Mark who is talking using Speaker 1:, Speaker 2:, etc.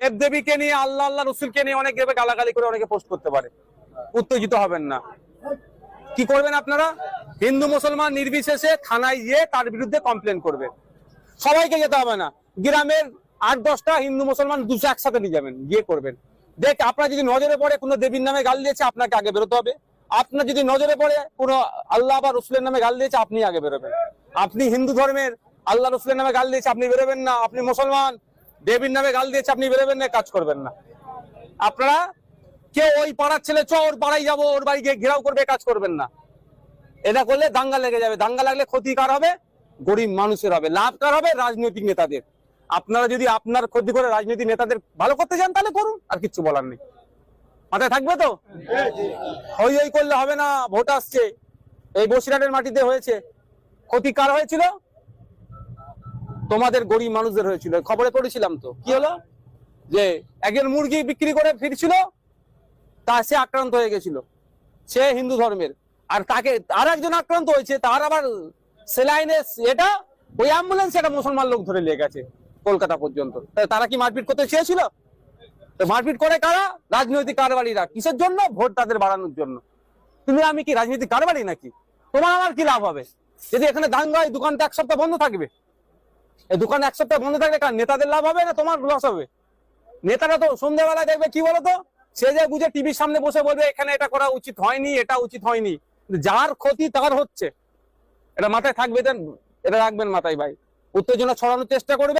Speaker 1: দেব দেবীকে নিয়ে, আল্লাহ আল্লাহ রসুলকে নিয়ে অনেক দেবে গালাগালি করে অনেকে পোস্ট করতে পারে। উত্তেজিত হবেন না। কি করবেন আপনারা? হিন্দু, মুসলমান নির্বিশেষে থানায় গিয়ে তার বিরুদ্ধে কমপ্লেন করবে সবাইকে যেতে হবে না। গ্রামের আট, দশটা হিন্দু, মুসলমান দুশো একসাথে নিয়ে যাবেন, গিয়ে করবেন। দেখ, আপনার যদি নজরে পড়ে কোনো দেবীর নামে গাল দিয়েছে, আপনাকে আগে বেরোতে হবে। আপনার যদি নজরে পড়ে কোনো আল্লাহ বা রসুলের নামে গাল দিয়েছে, আপনি আগে বেরোবেন। আপনি হিন্দু ধর্মের আল্লাহ, রসুলের নামে গাল দিয়েছে, আপনি বেরোবেন না। আপনি মুসলমান দেবীর নামে গাল দিয়েছে, আপনি বেরোবেন না, কাজ করবেন না। আপনারা কেউ ওই পাড়ার ছেলে, চ, ওর পাড়ায় যাব, ওর বাড়ি গিয়ে ঘেরাও করবে, কাজ করবেন না। এটা করলে দাঙ্গা লেগে যাবে। দাঙ্গা লাগলে ক্ষতি কার হবে? গরিব মানুষের হবে। লাভ কার হবে? রাজনৈতিক নেতাদের। আপনারা যদি আপনার ক্ষতি করে রাজনৈতিক নেতাদের ভালো করতে চান, তাহলে করুন, আর কিচ্ছু বলার নেই। মাথায় থাকবে তো? হই হই করলে হবে না, ভোট আসছে। এই বসিরহাটের মাটিতে হয়েছে। ক্ষতি কার হয়েছিল? তোমাদের গরিব মানুষদের হয়েছিল। খবরে পড়েছিলাম তো। কি হলো? যে একজন মুরগি বিক্রি করে ফিরছিল, তা সে আক্রান্ত হয়ে গেছিল। সে হিন্দু ধর্মের। আর তাকে, আর একজন আক্রান্ত হয়েছে, তার আবার সেলাইনে এটা, ওই অ্যাম্বুলেন্স এটা মুসলমান লোক ধরে নিয়ে গেছে কলকাতা পর্যন্ত। তারা কি মারপিট করতে চেয়েছিল? মারপিট করে কারা? রাজনৈতিক কারবারিরা। কিসের জন্য? ভোট তাদের বাড়ানোর জন্য। তুমি, আমি কি রাজনৈতিক কারবারি নাকি? তোমার আমার কি লাভ হবে? যদি এখানে দাঙ্গা হয় দোকানটা এক সপ্তাহ বন্ধ থাকবে দোকান এক সপ্তাহ বন্ধ থাকলে নেতাদের লাভ হবে না তোমার লস হবে? নেতারা তো সন্ধ্যাবেলা দেখবে, কি বলতো? সে যে বুঝে টিভির সামনে বসে বলবে, এখানে এটা করা উচিত হয়নি, এটা উচিত হয়নি। যার ক্ষতি তার হচ্ছে। এটা মাথায় থাকবে এটা রাখবেন মাথায় ভাই। উত্তেজনা ছড়ানোর চেষ্টা করবে।